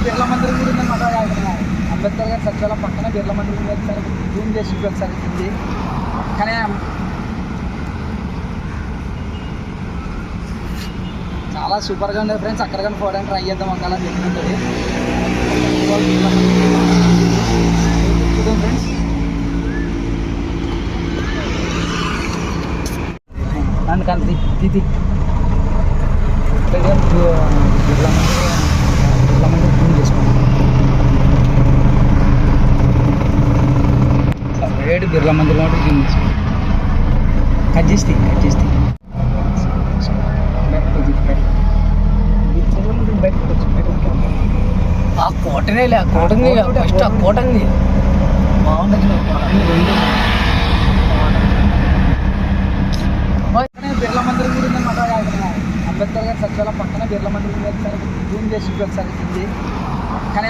బిర్లా మందిరం గురించి అనమాట అంబేద్కర్ గారి సచివాలయం పక్కన బిర్లా మందిరం ఉంది ఒకసారి జూమ్ చేసి చూపి ఒకసారి ఉంది పక్కనే చాలా సూపర్గా ఉంది ఫ్రెండ్స్ అక్కడ కానీ పోవడానికి ట్రై చేద్దాం ఒకవేళ చెప్తుంటుంది చూద్దాం ఫ్రెండ్స్ నన్ను కానీ తిది బిర్లా మందిరం బిర్లా మందిరం ఏడు బిర్లా మందిర్ ఒకటి జూమ్ కట్ చేస్తే కట్ చేస్తే ఆ కోటనే లే ఆ కోటని ఫస్ట్ ఆ కోటంది కోటని బిర్లా మందిర్ గురించి అనమాట అంబేద్కర్ గారి సచివాలయం పక్కన బిర్లా మందిర్ ఉంది ఒకసారి. జూమ్ చేసి ఒకసారి. కానీ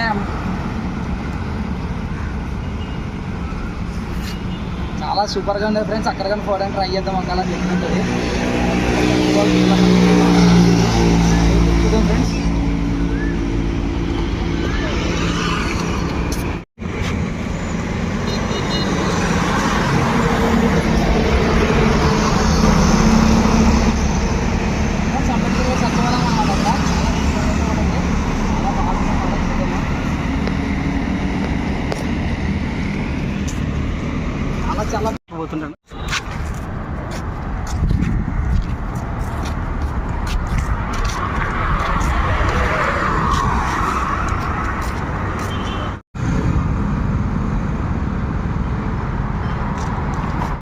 చాలా సూపర్గా ఉంది ఫ్రెండ్స్ అక్కడ కానీ పోవడానికి ట్రై చేద్దాం ఒకవేళ చెప్తుంటుంది చాలా పోతుంటాను.